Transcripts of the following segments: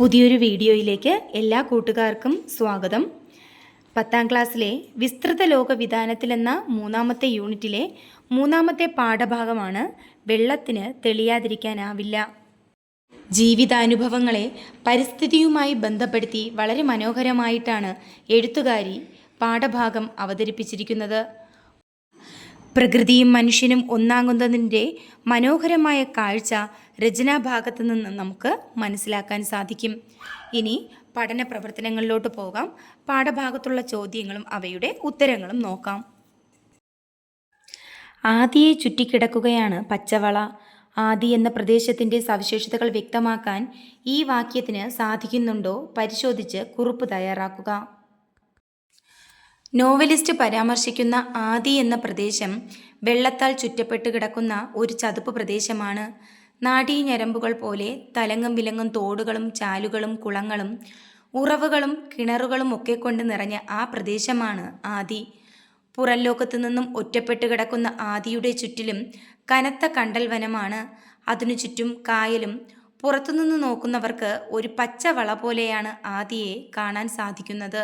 പുതിയൊരു വീഡിയോയിലേക്ക് എല്ലാ കൂട്ടുകാർക്കും സ്വാഗതം. പത്താം ക്ലാസ്സിലെ വിസ്തൃത ലോക വിധാനത്തിലെന്ന മൂന്നാമത്തെ യൂണിറ്റിലെ മൂന്നാമത്തെ പാഠഭാഗമാണ് വെള്ളത്തിന് തെളിയാതിരിക്കാനാവില്ല. ജീവിതാനുഭവങ്ങളെ പരിസ്ഥിതിയുമായി ബന്ധപ്പെടുത്തി വളരെ മനോഹരമായിട്ടാണ് എഴുത്തുകാരി പാഠഭാഗം അവതരിപ്പിച്ചിരിക്കുന്നത്. പ്രകൃതിയും മനുഷ്യനും ഒന്നാകുന്നതിന്റെ മനോഹരമായ കാഴ്ച രചനാഭാഗത്തു നിന്ന് നമുക്ക് മനസ്സിലാക്കാൻ സാധിക്കും. ഇനി പഠന പ്രവർത്തനങ്ങളിലോട്ട് പോകാം. പാഠഭാഗത്തുള്ള ചോദ്യങ്ങളും അവയുടെ ഉത്തരങ്ങളും നോക്കാം. ആദിയെ ചുറ്റിക്കിടക്കുകയാണ് പച്ചവള. ആദി എന്ന പ്രദേശത്തിന്റെ സവിശേഷതകൾ വ്യക്തമാക്കാൻ ഈ വാക്യത്തിന് സാധിക്കുന്നുണ്ടോ പരിശോധിച്ച് കുറിപ്പ് തയ്യാറാക്കുക. നോവലിസ്റ്റ് പരാമർശിക്കുന്ന ആദി എന്ന പ്രദേശം വെള്ളത്താൽ ചുറ്റപ്പെട്ട് കിടക്കുന്ന ഒരു ചതുപ്പ് പ്രദേശമാണ്. നാഡീഞരമ്പുകൾ പോലെ തലങ്ങും വിലങ്ങും തോടുകളും ചാലുകളും കുളങ്ങളും ഉറവുകളും കിണറുകളും ഒക്കെ കൊണ്ട് നിറഞ്ഞ ആ പ്രദേശമാണ് ആദി. പുറംലോകത്തു നിന്നും ഒറ്റപ്പെട്ട് കിടക്കുന്ന ആദിയുടെ ചുറ്റിലും കനത്ത കണ്ടൽ വനമാണ് അതിനു ചുറ്റും കായലും പുറത്തുനിന്ന് നോക്കുന്നവർക്ക് ഒരു പച്ച വള പോലെയാണ് ആദിയെ കാണാൻ സാധിക്കുന്നത്.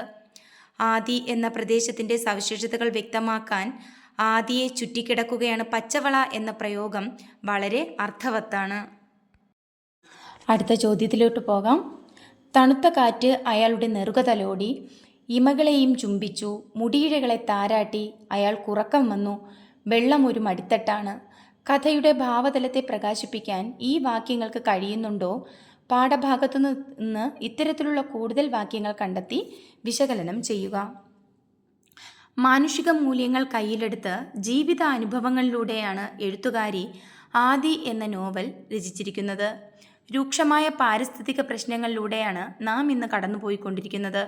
ആദി എന്ന പ്രദേശത്തിന്റെ സവിശേഷതകൾ വ്യക്തമാക്കാൻ ആദിയെ ചുറ്റിക്കിടക്കുകയാണ് പച്ചവള എന്ന പ്രയോഗം വളരെ അർത്ഥവത്താണ്. അടുത്ത ചോദ്യത്തിലോട്ട് പോകാം. തണുത്ത കാറ്റ് അയാളുടെ നെറുകതലോടി ഇമകളെയും ചുംബിച്ചു മുടിയിഴകളെ താരാട്ടി അയാൾ കുറക്കം വന്നു. വെള്ളം ഒരു മടിത്തട്ടാണ്. കഥയുടെ ഭാവതലത്തെ പ്രകാശിപ്പിക്കാൻ ഈ വാക്യങ്ങൾക്ക് കഴിയുന്നുണ്ടോ? പാഠഭാഗത്തു നിന്ന് ഇത്തരത്തിലുള്ള കൂടുതൽ വാക്യങ്ങൾ കണ്ടെത്തി വിശകലനം ചെയ്യുക. മാനുഷിക മൂല്യങ്ങൾ കയ്യിലെടുത്ത് ജീവിത അനുഭവങ്ങളിലൂടെയാണ് എഴുത്തുകാരി ആദി എന്ന നോവൽ രചിച്ചിരിക്കുന്നത്. രൂക്ഷമായ പാരിസ്ഥിതിക പ്രശ്നങ്ങളിലൂടെയാണ് നാം ഇന്ന് കടന്നുപോയിക്കൊണ്ടിരിക്കുന്നത്.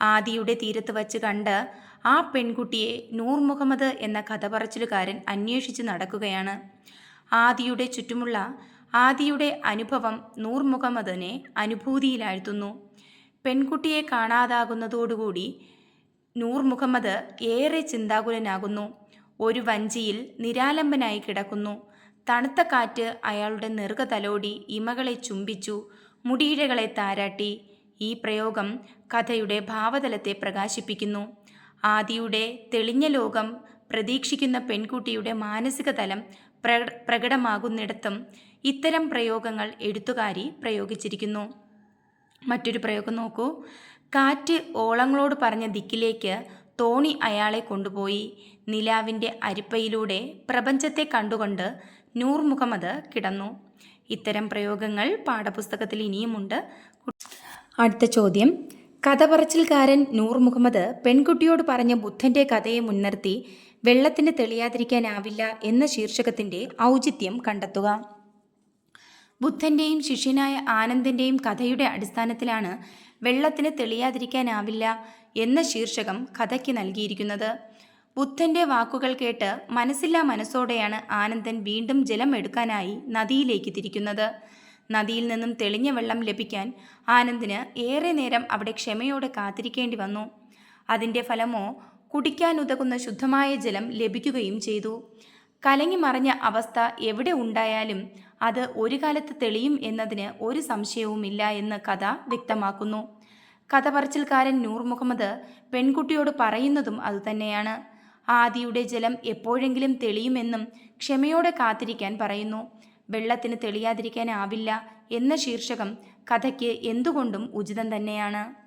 ആദിയുടെ തീരത്ത് വച്ച് കണ്ട് ആ പെൺകുട്ടിയെ നൂർ മുഹമ്മദ് എന്ന കഥ പറച്ചിലുകാരൻ അന്വേഷിച്ച് നടക്കുകയാണ്. ആദിയുടെ ചുറ്റുമുള്ള ആദിയുടെ അനുഭവം നൂർ മുഹമ്മദിനെ അനുഭൂതിയിലാഴ്ത്തുന്നു. പെൺകുട്ടിയെ കാണാതാകുന്നതോടുകൂടി നൂർ മുഹമ്മദ് ഏറെ ചിന്താകുലനാകുന്നു. ഒരു വഞ്ചിയിൽ നിരാലംബനായി കിടക്കുന്നു. തണുത്ത കാറ്റ് അയാളുടെ നെറുക തലോടി ഇമകളെ ചുംബിച്ചു മുടിയിഴകളെ താരാട്ടി. ഈ പ്രയോഗം കഥയുടെ ഭാവതലത്തെ പ്രകാശിപ്പിക്കുന്നു. ആദിയുടെ തെളിഞ്ഞ ലോകം പ്രതീക്ഷിക്കുന്ന പെൺകുട്ടിയുടെ മാനസിക തലം പ്ര പ്രകടമാകുന്നിടത്തും ഇത്തരം പ്രയോഗങ്ങൾ എഴുത്തുകാരി പ്രയോഗിച്ചിരിക്കുന്നു. മറ്റൊരു പ്രയോഗം നോക്കൂ. കാറ്റ് ഓളങ്ങളോട് പറഞ്ഞ ദിക്കിലേക്ക് തോണി അയാളെ കൊണ്ടുപോയി. നിലാവിന്റെ അരിപ്പയിലൂടെ പ്രപഞ്ചത്തെ കണ്ടുകൊണ്ട് നൂർ മുഹമ്മദ് കിടന്നു. ഇത്തരം പ്രയോഗങ്ങൾ പാഠപുസ്തകത്തിൽ ഇനിയുമുണ്ട്. അടുത്ത ചോദ്യം. കഥ പറച്ചിൽക്കാരൻ നൂർ മുഹമ്മദ് പെൺകുട്ടിയോട് പറഞ്ഞ ബുദ്ധന്റെ കഥയെ മുൻനിർത്തി വെള്ളത്തിന് തെളിയാതിരിക്കാനാവില്ല എന്ന ശീർഷകത്തിന്റെ ഔചിത്യം കണ്ടെത്തുക. ബുദ്ധന്റെയും ശിഷ്യനായ ആനന്ദന്റെയും കഥയുടെ അടിസ്ഥാനത്തിലാണ് വെള്ളത്തിന് തെളിയാതിരിക്കാനാവില്ല എന്ന ശീർഷകം കഥയ്ക്ക് നൽകിയിരിക്കുന്നത്. ബുദ്ധന്റെ വാക്കുകൾ കേട്ട് മനസ്സില്ലാ മനസ്സോടെയാണ് ആനന്ദൻ വീണ്ടും ജലം എടുക്കാനായി നദിയിലേക്ക് തിരിക്കുന്നത്. നദിയിൽ നിന്നും തെളിഞ്ഞ വെള്ളം ലഭിക്കാൻ ആനന്ദിന് ഏറെ നേരം അവിടെ ക്ഷമയോടെ കാത്തിരിക്കേണ്ടി വന്നു. അതിന്റെ ഫലമോ കുടിക്കാൻ ഉതകുന്ന ശുദ്ധമായ ജലം ലഭിക്കുകയും ചെയ്തു. കലങ്ങി മറഞ്ഞ അവസ്ഥ എവിടെ ഉണ്ടായാലും അത് ഒരു കാലത്ത് തെളിയും എന്നതിന് ഒരു സംശയവുമില്ല എന്ന് കഥ വ്യക്തമാക്കുന്നു. കഥ പറച്ചിൽക്കാരൻ നൂർ മുഹമ്മദ് പെൺകുട്ടിയോട് പറയുന്നതും അതുതന്നെയാണ് ആദിയുടെ ജലം എപ്പോഴെങ്കിലും തെളിയുമെന്നും ക്ഷമയോടെ കാത്തിരിക്കാൻ പറയുന്നു. വെള്ളത്തിന് തെളിയാതിരിക്കാനാവില്ല എന്ന ശീർഷകം കഥയ്ക്ക് എന്തുകൊണ്ടും ഉചിതം തന്നെയാണ്.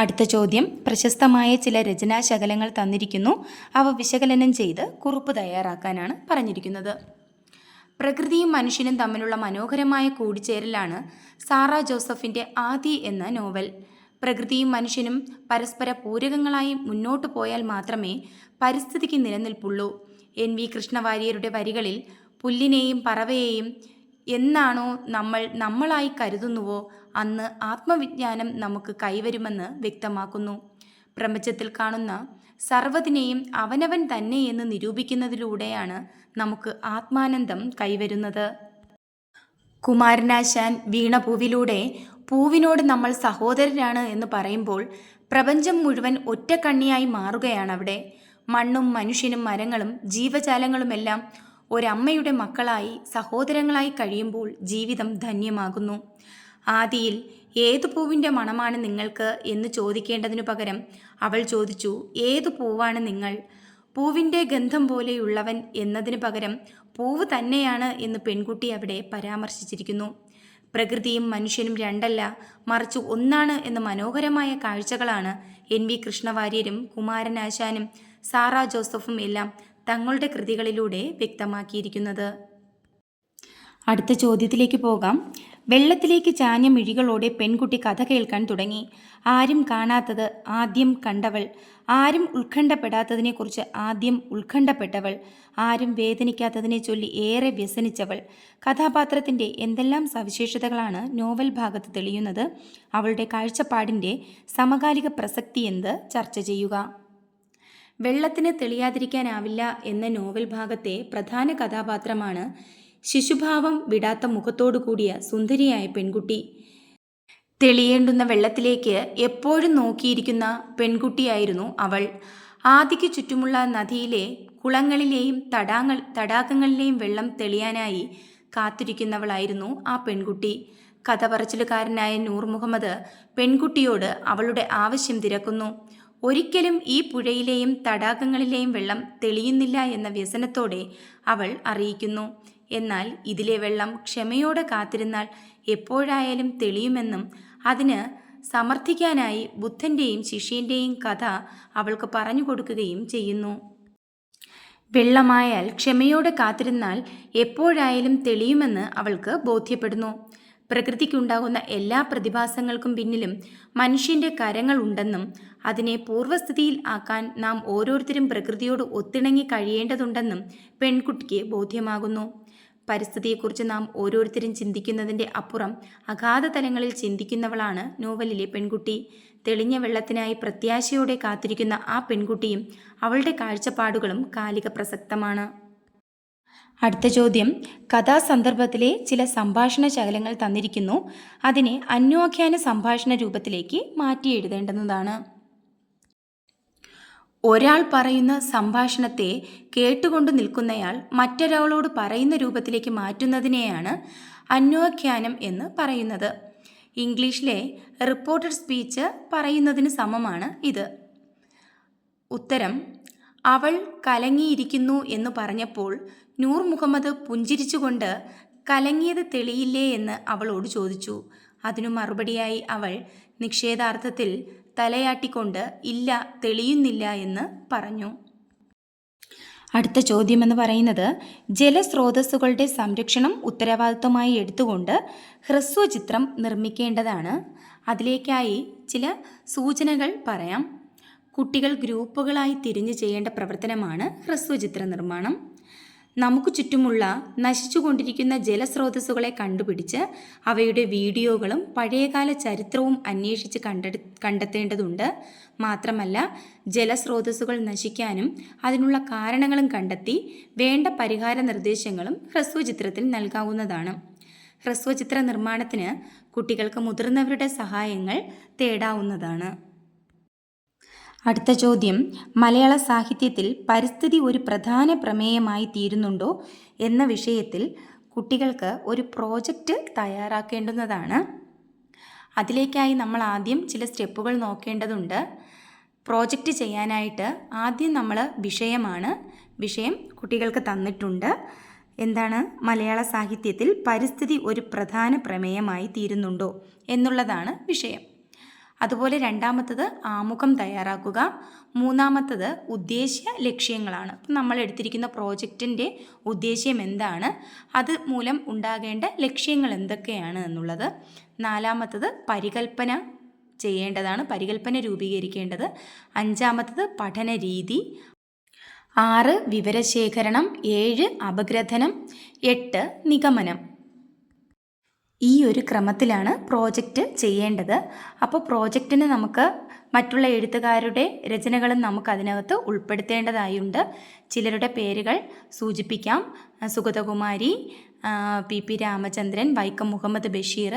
അടുത്ത ചോദ്യം. പ്രശസ്തമായ ചില രചനാശകലങ്ങൾ തന്നിരിക്കുന്നു. അവ വിശകലനം ചെയ്ത് കുറിപ്പ് തയ്യാറാക്കാനാണ് പറഞ്ഞിരിക്കുന്നത്. പ്രകൃതിയും മനുഷ്യനും തമ്മിലുള്ള മനോഹരമായ കൂടിച്ചേരലാണ് സാറ ജോസഫിന്റെ ആദി എന്ന നോവൽ. പ്രകൃതിയും മനുഷ്യനും പരസ്പര പൂരകങ്ങളായി മുന്നോട്ടു പോയാൽ മാത്രമേ പരിസ്ഥിതിക്ക് നിലനിൽപ്പുള്ളൂ. എൻ വി കൃഷ്ണവാര്യരുടെ വരികളിൽ പുല്ലിനെയും പറവയെയും എന്നാണോ നമ്മൾ നമ്മളായി കരുതുന്നുവോ അന്ന് ആത്മവിജ്ഞാനം നമുക്ക് കൈവരുമെന്ന് വ്യക്തമാക്കുന്നു. പ്രപഞ്ചത്തിൽ കാണുന്ന സർവതിനെയും അവനവൻ തന്നെ എന്ന് നിരൂപിക്കുന്നതിലൂടെയാണ് നമുക്ക് ആത്മാനന്ദം കൈവരുന്നത്. കുമാരനാശാൻ വീണ പൂവിലൂടെ പൂവിനോട് നമ്മൾ സഹോദരരാണ് എന്ന് പറയുമ്പോൾ പ്രപഞ്ചം മുഴുവൻ ഒറ്റക്കണ്ണിയായി മാറുകയാണ് അവിടെ മണ്ണും മനുഷ്യനും മരങ്ങളും ജീവജാലങ്ങളുമെല്ലാം ഒരമ്മയുടെ മക്കളായി സഹോദരങ്ങളായി കഴിയുമ്പോൾ ജീവിതം ധന്യമാകുന്നു. ആദിയിൽ ഏതു പൂവിന്റെ മണമാണ് നിങ്ങൾക്ക് എന്ന് ചോദിക്കേണ്ടതിനു പകരം അവൾ ചോദിച്ചു ഏതു പൂവാണ് നിങ്ങൾ? പൂവിന്റെ ഗന്ധം പോലെയുള്ളവൻ എന്നതിന് പകരം പൂവ് തന്നെയാണ് എന്ന് പെൺകുട്ടി അവിടെ പരാമർശിച്ചിരിക്കുന്നു. പ്രകൃതിയും മനുഷ്യനും രണ്ടല്ല മറിച്ച് ഒന്നാണ് എന്ന മനോഹരമായ കാഴ്ചകളാണ് എൻ വി കൃഷ്ണവാര്യരും കുമാരനാശാനും സാറ ജോസഫും എല്ലാം തങ്ങളുടെ കൃതികളിലൂടെ വ്യക്തമാക്കിയിരിക്കുന്നത്. അടുത്ത ചോദ്യത്തിലേക്ക് പോകാം. വെള്ളത്തിലേക്ക് ചാഞ്ഞ മിഴികളോടെ പെൺകുട്ടി കഥ കേൾക്കാൻ തുടങ്ങി. ആരും കാണാത്തത് ആദ്യം കണ്ടവൾ. ആരും ഉത്കണ്ഠപ്പെടാത്തതിനെക്കുറിച്ച് ആദ്യം ഉത്കണ്ഠപ്പെട്ടവൾ. ആരും വേദനിക്കാത്തതിനെ ചൊല്ലി ഏറെ വ്യസനിച്ചവൾ. കഥാപാത്രത്തിന്റെ എന്തെല്ലാം സവിശേഷതകളാണ് നോവൽ ഭാഗത്ത് തെളിയുന്നത് അവളുടെ കാഴ്ചപ്പാടിന്റെ സമകാലിക പ്രസക്തി എന്ത് ചർച്ച ചെയ്യുക. വെള്ളത്തിന് തെളിയാതിരിക്കാനാവില്ല എന്ന നോവൽ ഭാഗത്തെ പ്രധാന കഥാപാത്രമാണ് ശിശുഭാവം വിടാത്ത മുഖത്തോടു കൂടിയ സുന്ദരിയായ പെൺകുട്ടി. തെളിയേണ്ടുന്ന വെള്ളത്തിലേക്ക് എപ്പോഴും നോക്കിയിരിക്കുന്ന പെൺകുട്ടിയായിരുന്നു അവൾ. ആദിക്ക് ചുറ്റുമുള്ള നദിയിലെ കുളങ്ങളിലെയും തടാങ്ങൾ തടാകങ്ങളിലെയും വെള്ളം തെളിയാനായി കാത്തിരിക്കുന്നവളായിരുന്നു ആ പെൺകുട്ടി. കഥ പറച്ചിലുകാരനായ നൂർ മുഹമ്മദ് പെൺകുട്ടിയോട് അവളുടെ ആവശ്യം തിരക്കുന്നു. ഒരിക്കലും ഈ പുഴയിലെയും തടാകങ്ങളിലെയും വെള്ളം തെളിയുന്നില്ല എന്ന വ്യസനത്തോടെ അവൾ അറിയിക്കുന്നു. എന്നാൽ ഇതിലെ വെള്ളം ക്ഷമയോടെ കാത്തിരുന്നാൽ എപ്പോഴായാലും തെളിയുമെന്നും അതിന് സമർത്ഥിക്കാനായി ബുദ്ധന്റെയും ശിഷ്യന്റെയും കഥ അവൾക്ക് പറഞ്ഞു കൊടുക്കുകയും ചെയ്യുന്നു. വെള്ളമായാൽ ക്ഷമയോടെ കാത്തിരുന്നാൽ എപ്പോഴായാലും തെളിയുമെന്ന് അവൾക്ക് ബോധ്യപ്പെടുന്നു. പ്രകൃതിക്കുണ്ടാകുന്ന എല്ലാ പ്രതിഭാസങ്ങൾക്കും പിന്നിലും മനുഷ്യന്റെ കരങ്ങളുണ്ടെന്നും അതിനെ പൂർവസ്ഥിതിയിൽ ആക്കാൻ നാം ഓരോരുത്തരും പ്രകൃതിയോട് ഒത്തിണങ്ങി കഴിയേണ്ടതുണ്ടെന്നും പെൺകുട്ടിക്ക് ബോധ്യമാകുന്നു. പരിസ്ഥിതിയെക്കുറിച്ച് നാം ഓരോരുത്തരും ചിന്തിക്കുന്നതിന്റെ അപ്പുറം അഗാധ തലങ്ങളിൽ ചിന്തിക്കുന്നവളാണ് നോവലിലെ പെൺകുട്ടി. തെളിഞ്ഞ വെള്ളത്തിനായി പ്രത്യാശയോടെ കാത്തിരിക്കുന്ന ആ പെൺകുട്ടിയും അവളുടെ കാഴ്ചപ്പാടുകളും കാലിക പ്രസക്തമാണ്. അടുത്ത ചോദ്യം. കഥാസന്ദർഭത്തിലെ ചില സംഭാഷണ ശകലങ്ങൾ തന്നിരിക്കുന്നു. അതിനെ അന്യോഖ്യാന സംഭാഷണ രൂപത്തിലേക്ക് മാറ്റി ഒരാൾ പറയുന്ന സംഭാഷണത്തെ കേട്ടുകൊണ്ട് നിൽക്കുന്നയാൾ മറ്റൊരാളോട് പറയുന്ന രൂപത്തിലേക്ക് മാറ്റുന്നതിനെയാണ് അന്യോഖ്യാനം എന്ന് പറയുന്നത്. ഇംഗ്ലീഷിലെ റിപ്പോർട്ടഡ് സ്പീച്ച് പറയുന്നതിന് സമമാണ് ഇത്. ഉത്തരം അവൾ കലങ്ങിയിരിക്കുന്നു എന്ന് പറഞ്ഞപ്പോൾ നൂർ മുഹമ്മദ് പുഞ്ചിരിച്ചുകൊണ്ട് കലങ്ങിയത് തെളിയില്ലേ എന്ന് അവളോട് ചോദിച്ചു. അതിനു മറുപടിയായി അവൾ നിക്ഷേധാർത്ഥത്തിൽ തലയാട്ടിക്കൊണ്ട് ഇല്ല തെളിയുന്നില്ല എന്ന് പറഞ്ഞു. അടുത്ത ചോദ്യം എന്ന് പറയുന്നത് ജലസ്രോതസ്സുകളുടെ സംരക്ഷണം ഉത്തരവാദിത്വമായി എടുത്തുകൊണ്ട് ഹ്രസ്വചിത്രം നിർമ്മിക്കേണ്ടതാണ്. അതിലേക്കായി ചില സൂചനകൾ പറയാം. കുട്ടികൾ ഗ്രൂപ്പുകളായി തിരിഞ്ഞു ചെയ്യേണ്ട പ്രവർത്തനമാണ് ഹ്രസ്വചിത്ര നിർമ്മാണം. നമുക്ക് ചുറ്റുമുള്ള നശിച്ചുകൊണ്ടിരിക്കുന്ന ജലസ്രോതസ്സുകളെ കണ്ടുപിടിച്ച് അവയുടെ വീഡിയോകളും പഴയകാല ചരിത്രവും അന്വേഷിച്ച് കണ്ടെടു കണ്ടെത്തേണ്ടതുണ്ട്. മാത്രമല്ല ജലസ്രോതസ്സുകൾ നശിക്കാനും അതിനുള്ള കാരണങ്ങളും കണ്ടെത്തി വേണ്ട പരിഹാര നിർദ്ദേശങ്ങളും ഹ്രസ്വചിത്രത്തിൽ നൽകാവുന്നതാണ്. ഹ്രസ്വചിത്ര നിർമ്മാണത്തിന് കുട്ടികൾക്ക് മുതിർന്നവരുടെ സഹായങ്ങൾ തേടാവുന്നതാണ്. അടുത്ത ചോദ്യം മലയാള സാഹിത്യത്തിൽ പരിസ്ഥിതി ഒരു പ്രധാന പ്രമേയമായി തീരുന്നുണ്ടോ എന്ന വിഷയത്തിൽ കുട്ടികൾക്ക് ഒരു പ്രോജക്റ്റ് തയ്യാറാക്കേണ്ടുന്നതാണ്. അതിലേക്കായി നമ്മൾ ആദ്യം ചില സ്റ്റെപ്പുകൾ നോക്കേണ്ടതുണ്ട്. പ്രോജക്റ്റ് ചെയ്യാനായിട്ട് ആദ്യം നമ്മൾ വിഷയമാണ് വിഷയം കുട്ടികൾക്ക് തന്നിട്ടുണ്ട്. എന്താണ്? മലയാള സാഹിത്യത്തിൽ പരിസ്ഥിതി ഒരു പ്രധാന പ്രമേയമായി തീരുന്നുണ്ടോ എന്നുള്ളതാണ് വിഷയം. അതുപോലെ രണ്ടാമത്തത് ആമുഖം തയ്യാറാക്കുക. മൂന്നാമത്തത് ഉദ്ദേശ്യ ലക്ഷ്യങ്ങളാണ്. ഇപ്പം നമ്മൾ എടുത്തിരിക്കുന്ന പ്രോജക്റ്റിന്റെ ഉദ്ദേശ്യം എന്താണ്? അത് മൂലം ഉണ്ടാകേണ്ട ലക്ഷ്യങ്ങൾ എന്തൊക്കെയാണ് എന്നുള്ളത്. നാലാമത്തത് പരികൽപ്പന ചെയ്യേണ്ടതാണ് പരികൽപ്പന രൂപീകരിക്കേണ്ടത്. അഞ്ചാമത്തത് പഠന രീതി. ആറ് വിവരശേഖരണം ഏഴ് അപഗ്രഥനം എട്ട് നിഗമനം. ഈ ഒരു ക്രമത്തിലാണ് പ്രോജക്റ്റ് ചെയ്യേണ്ടത്. അപ്പോൾ പ്രോജക്റ്റിന് നമുക്ക് മറ്റുള്ള എഴുത്തുകാരുടെ രചനകളും നമുക്ക് അതിനകത്ത് ഉൾപ്പെടുത്തേണ്ടതായുണ്ട്. ചിലരുടെ പേരുകൾ സൂചിപ്പിക്കാം. സുഗതകുമാരി പി പി രാമചന്ദ്രൻ വൈക്കം മുഹമ്മദ് ബഷീർ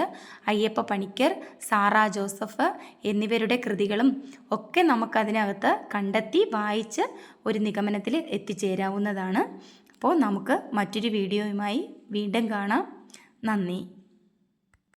അയ്യപ്പ പണിക്കർ സാറ ജോസഫ് എന്നിവരുടെ കൃതികളും ഒക്കെ നമുക്കതിനകത്ത് കണ്ടെത്തി വായിച്ച് ഒരു നിഗമനത്തിൽ എത്തിച്ചേരാവുന്നതാണ്. അപ്പോൾ നമുക്ക് മറ്റൊരു വീഡിയോയുമായി വീണ്ടും കാണാം. നന്ദി.